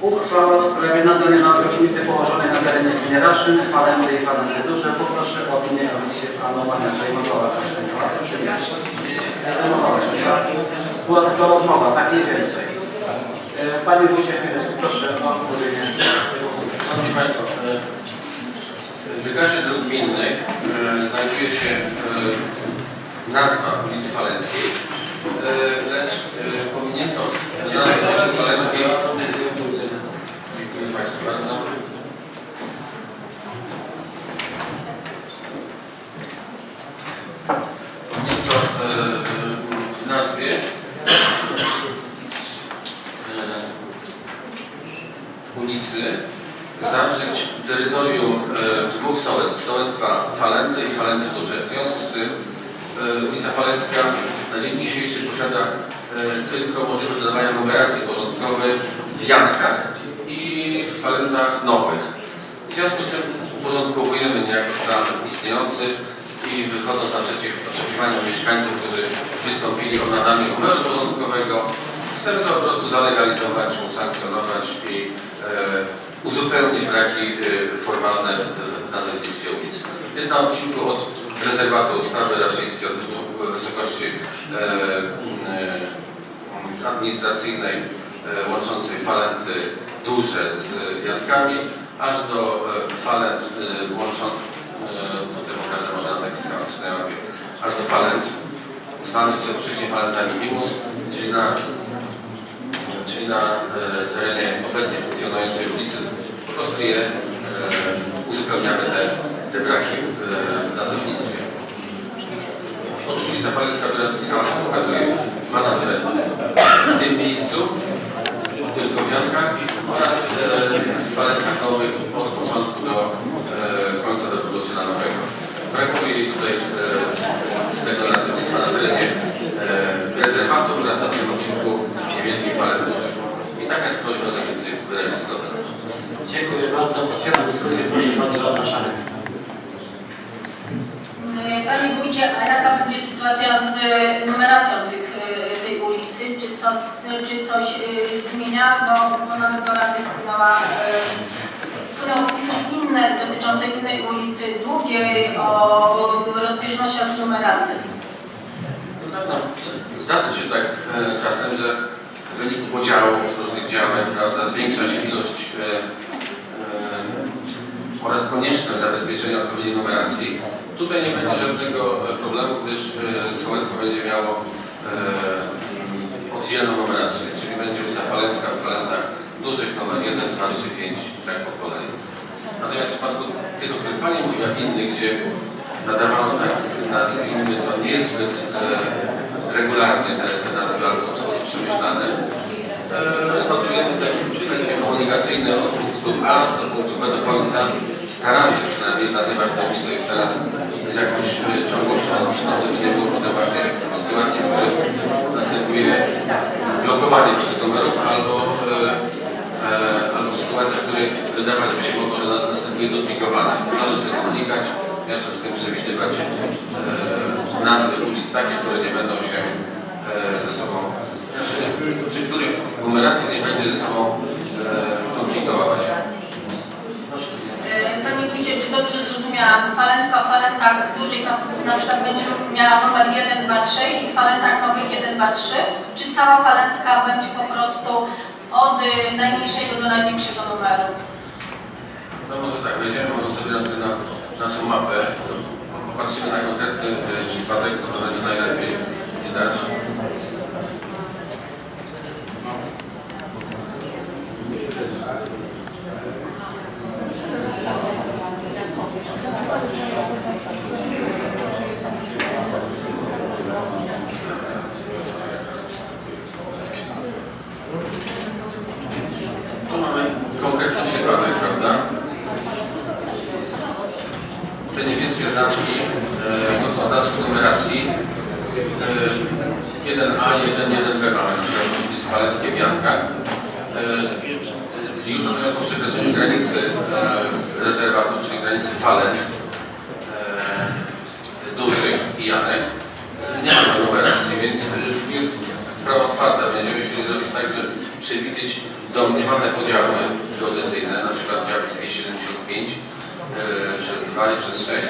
Uchwała w sprawie nadania nazwy ulicy położonej na terenie gminy Raszyn, Falenty i Falenty Duże. Poproszę o opinię Komisji Planowania Zajmowała nie? Nie zajmowała się? Była tylko rozmowa, tak nie więcej. E, Panie Wójcie Chmielewski, proszę o omówienie. Szanowni Państwo, e, w wykazie dróg gminnych e, znajduje się nazwa ulicy Falenckiej, e, lecz e, pominięto nazwę ulicy Falenckiej. Dziękuję Państwu bardzo. Pominięto e, e, w nazwie e, ulicy zawrzeć terytorium e, dwóch sołectw, sołectwa Falenty i Falenty Duże. W związku z tym e, ulica Falencka na dzień dzisiejszy posiada e, tylko możliwość dodawania numeracji porządkowej w Jankach i w Falentach Nowych. W związku z tym uporządkowujemy niejako stan istniejący i wychodząc naprzeciw oczekiwaniom mieszkańców, którzy wystąpili o nadanie numeru porządkowego, chcemy to po prostu zalegalizować, usankcjonować i e, uzupełnić braki e, formalne e, w nazewnictwie ulicy. Jest na odcinku od rezerwatu ustawy raszyjskiej od e, wysokości e, e, administracyjnej e, łączącej falenty duże z Jankami, aż do e, falent e, łączących, e, tutaj pokażę może na takiej schematycznej mapie, aż do falent zwanych są wcześniej falentami Imus, czyli na czyli na e, terenie obecnie funkcjonującej ulicy, po prostu je e, uzupełniamy te, te braki w e, nazewnictwie. Otóż ulica Faleńska, która schematy pokazuje, ma nazwę w tym miejscu, w Jankach oraz e, w Falenkach Nowych od początku do e, końca do Nowego. Brakuje jej tutaj tego nazewnictwa na terenie rezerwatu oraz na tym odcinku niewielkich falek dużych. I taka jest prośba, żeby tych wyrazić zgodę. Dziękuję bardzo. Otwieram dyskusję. Proszę Joanna Szanek. Panie Wójcie, a jaka będzie sytuacja z numeracją tych, e, tej ulicy? Czy, co, czy coś e, zmienia? Bo, bo nawet do Rady wpłynęła, e, wpłynęły są inne, dotyczące innej ulicy, długiej, o rozbieżnościach numeracji. Na pewno zdarza się tak e, czasem, że w wyniku podziałów różnych działań prawda, zwiększa się ilość e, e, oraz konieczność zabezpieczenia odpowiedniej numeracji. Tutaj nie będzie żadnego e, problemu, gdyż e, sołectwo będzie miało e, oddzielną numerację, czyli będzie ulica Falecka w Falentach dużych, numer 1, 2, 3, 5, tak po kolei. Natomiast w przypadku tych, o których Pani mówiła, innych, gdzie nadawano tak nazwijmy to niezbyt e, regularnie te, te nazwy albo w sposób przemyślany, e, rozpatrujemy te kwestie komunikacyjne od punktu A do punktu B do końca. Staramy się przynajmniej nazywać ulice już teraz z jakąś e, ciągłością logiczną, żeby nie było potem właśnie sytuacji, w których następuje blokowanie numerów albo, e, e, albo sytuacja, w której wydawać by się mogło, że na- następuje duplikowanie. Należy tego unikać, w związku z tym przewidywać e, nazwy ulic takie, które nie będą się e, ze sobą, znaczy, przy których numeracja nie będzie ze sobą e, Falencka w falentach dużych na, przykład będzie miała numer 1, 2, 3 i w falentach nowych 1, 2, 3? Czy cała falencka będzie po prostu od y, najmniejszego do największego numeru? No może tak, wejdziemy może sobie na, na naszą mapę, popatrzymy na konkretny e, przypadek, to będzie najlepiej widać. Tu mamy konkretny przypadek, prawda? Te niebieskie znaczki e, to są znaczki numeracji. E, 1A, 1, 1B mamy na przykład w ulicy Faleckiej w Jankach. E, już po przekroczeniu granicy e, rezerwatu, czyli granicy Falec e, dużych i Janek, e, nie ma numeracji, więc jest sprawa otwarta. Będziemy chcieli zrobić tak, że przewidzieć domniemane podziały geodezyjne, na przykład dział 275 e, przez 2 i przez 6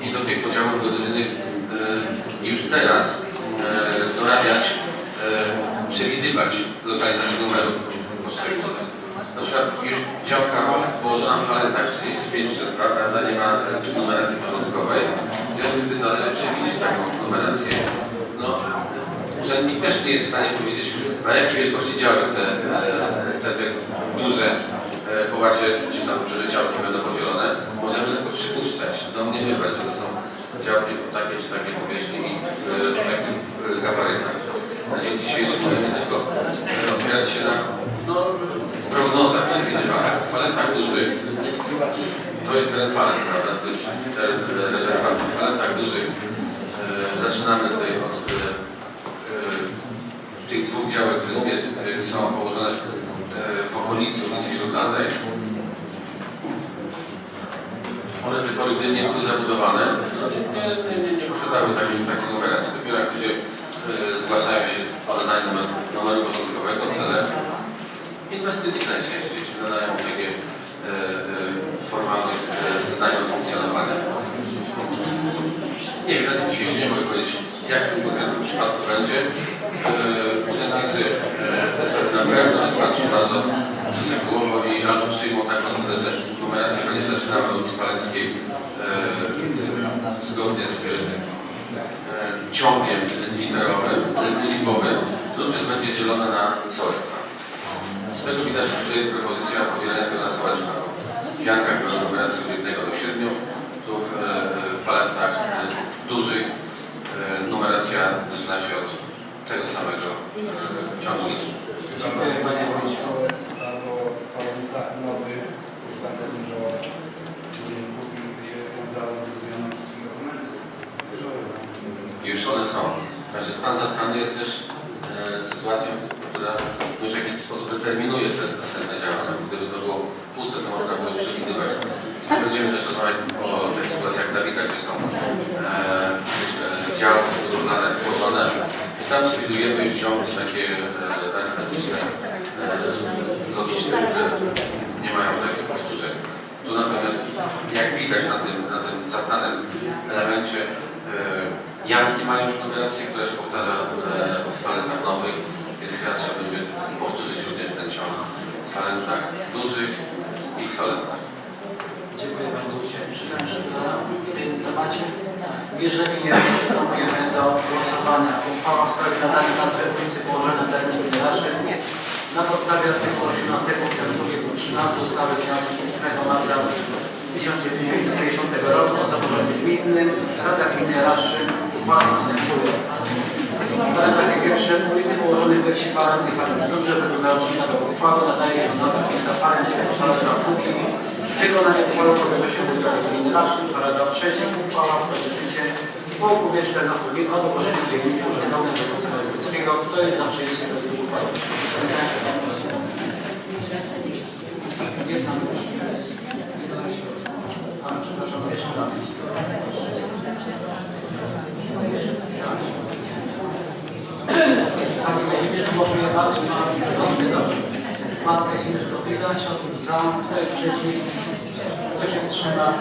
i do tych podziałów geodezyjnych już teraz dorabiać, przewidywać lokalizację numerów poszczególnych. Już działka położona w falentach 35 przez 2, prawda, nie ma numeracji porządkowej. W związku z tym należy przewidzieć taką numerację. No, urzędnik też nie jest w stanie powiedzieć, na jakiej wielkości działy te, te, te duże e, połacie, czy tam duże działki będą podzielone. Możemy tylko przypuszczać, domniemywać, że to są działki po takiej czy takiej powierzchni takich e, gabarytach. Na dzień dzisiejszy możemy tylko e, opierać się na no, prognozach przewidywanych. W falentach dużych to jest ten falent, prawda? To jest ten rezerwat. W falentach dużych e, zaczynamy tutaj od e, e, tych dwóch działek, które są położone w okolicy ulicy Śródlanej. One do pory, gdy nie były zabudowane, nie, nie, nie, nie posiadały takiej, takiej numeracji. Dopiero jak ludzie zgłaszają się o nadanie numer, numeru porządkowego celem inwestycji najczęściej, czy nadają takie e, e, formalne e, funkcjonowaniu. Nie wiem, na tym dzisiejszy nie mogę powiedzieć, jak w tym konkretnym przypadku będzie. E, Urzędnicy e, te sprawy na pewno patrzą bardzo szczegółowo i albo przyjmą taką zasadę, że numeracja będzie zaczynała od e, zgodnie z ciągiem literowym, liczbowym, też będzie dzielona na sołectwa. Tego widać, że jest propozycja podzielenia tego na sołectwa. W Jankach była numeracja od 1 do 7, tu w e, w falentach e, dużych e, numeracja zaczyna się od tego samego e, ciągu Panie nowych, dużo by się wiązało ze zmianą wszystkich dokumentów. Już one są. Także stan zastany jest też e, sytuacją, która już w jakiś sposób determinuje te następne działania. Gdyby to było puste, to można było już przewidywać. Będziemy też rozmawiać o takich sytuacjach jak Dawida, gdzie są e, e, działki budowlane tworzone. I tam przewidujemy już ciągi takie e, arytmetyczne, e, logiczne, które nie mają takich powtórzeń. Tu natomiast, na tym, na tym zastanym elemencie, e, Janki mają już numerację, która się powtarza e, w falentach nowych, więc chyba trzeba będzie powtórzyć również ten ciąg w falentach dużych i w falentach. Dziękuję Wójcie. Przystępujemy do w tym temacie. Jeżeli nie, przystępujemy do głosowania. Uchwała w sprawie nadania nazwy ulicy położonej terenie gminy. Na podstawie artykułu 18 ust. 2 13 ustawy z dnia 15 marca 1950 roku o samorządzie gminnym Rada Gminy Raszyn uchwała następuje. Paragrafie pierwsze ulicy położonej we wsi Falent Dobrze według narocznika do uchwały nadaje nazwę ulica Falent z Koszalera Kuki. Wykonanie uchwały podlega się Wójtowi Gminy Raszyn. Paragraf trzeci uchwała wchodzi w życie po upływie 14 dni od ogłoszenia w Dzienniku Urzędowym Województwa Wojewódzkiego. Kto jest za przyjęciem tej uchwały? Jedna A, przepraszam, jeszcze raz. Pani Kazimierz głosuje bardzo, bardzo dobrze. Pan Kazimierz głosuje 11 osób za, kto jest przeciw, kto się wstrzyma.